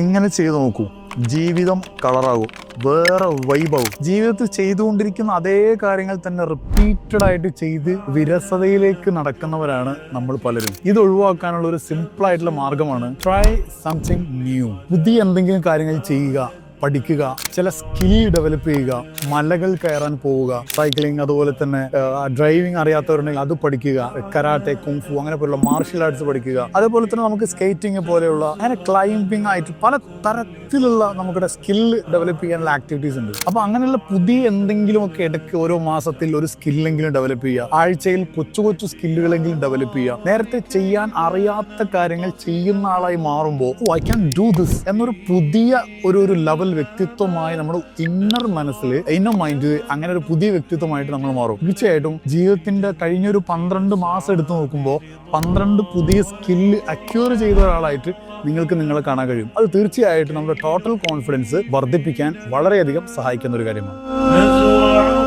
ഇങ്ങനെ ചെയ്തു നോക്കൂ? ജീവിതം കളറാകും. വേറെ വൈബാവും ജീവിതത്തിൽ ചെയ്തുകൊണ്ടിരിക്കുന്ന അതേ കാര്യങ്ങൾ തന്നെ റിപ്പീറ്റഡ് ആയിട്ട് ചെയ്ത് വിരസതയിലേക്ക് നടക്കുന്നവരാണ് നമ്മൾ പലരും. ഇത് ഒഴിവാക്കാനുള്ള ഒരു സിമ്പിൾ ആയിട്ടുള്ള മാർഗമാണ് ട്രൈ സംതിങ് ന്യൂ പുതിയ എന്തെങ്കിലും കാര്യങ്ങൾ ചെയ്യുക. പഠിക്കുക ചില സ്കിൽ ഡെവലപ്പ് ചെയ്യുക മലകൾ കയറാൻ പോവുക സൈക്ലിംഗ് അതുപോലെ തന്നെ ഡ്രൈവിംഗ് അറിയാത്തവരുണ്ടെങ്കിൽ അത് പഠിക്കുക കരാട്ടെ കുംഫു അങ്ങനെ പോലുള്ള മാർഷൽ ആർട്സ് പഠിക്കുക. അതേപോലെ തന്നെ നമുക്ക് സ്കേറ്റിംഗ് പോലെയുള്ള അങ്ങനെ ക്ലൈംബിംഗ് ആയിട്ട് പല തരത്തിലുള്ള നമ്മുടെ സ്കിൽ ഡെവലപ്പ് ചെയ്യാനുള്ള ആക്ടിവിറ്റീസ് ഉണ്ട്. അപ്പൊ അങ്ങനെയുള്ള പുതിയ എന്തെങ്കിലുമൊക്കെ ഇടയ്ക്ക് ഓരോ മാസത്തിൽ ഒരു സ്കില്ലെങ്കിലും ഡെവലപ്പ് ചെയ്യുക. ആഴ്ചയിൽ കൊച്ചു കൊച്ചു സ്കില്ലുകളെങ്കിലും ഡെവലപ്പ് ചെയ്യുക. നേരത്തെ ചെയ്യാൻ അറിയാത്ത കാര്യങ്ങൾ ചെയ്യുന്ന ആളായി മാറുമ്പോൾ ഐ ക്യാൻ ഡു ദിസ് എന്നൊരു പുതിയ ഒരു ഒരു ലെവൽ വ്യക്തിത്വമായി നമ്മുടെ ഇന്നർ മനസ്സിൽ ഇന്നർ മൈൻഡ് അങ്ങനെ ഒരു പുതിയ വ്യക്തിത്വമായിട്ട് നമ്മൾ മാറും. തീർച്ചയായിട്ടും ജീവിതത്തിന്റെ കഴിഞ്ഞൊരു പന്ത്രണ്ട് മാസം എടുത്തു നോക്കുമ്പോൾ പന്ത്രണ്ട് പുതിയ സ്കില്ല് അക്യൂർ ചെയ്ത ഒരാളായിട്ട് നിങ്ങൾക്ക് നിങ്ങളെ കാണാൻ കഴിയും. അത് തീർച്ചയായിട്ടും നമ്മുടെ ടോട്ടൽ കോൺഫിഡൻസ് വർദ്ധിപ്പിക്കാൻ വളരെയധികം സഹായിക്കുന്ന ഒരു കാര്യമാണ്.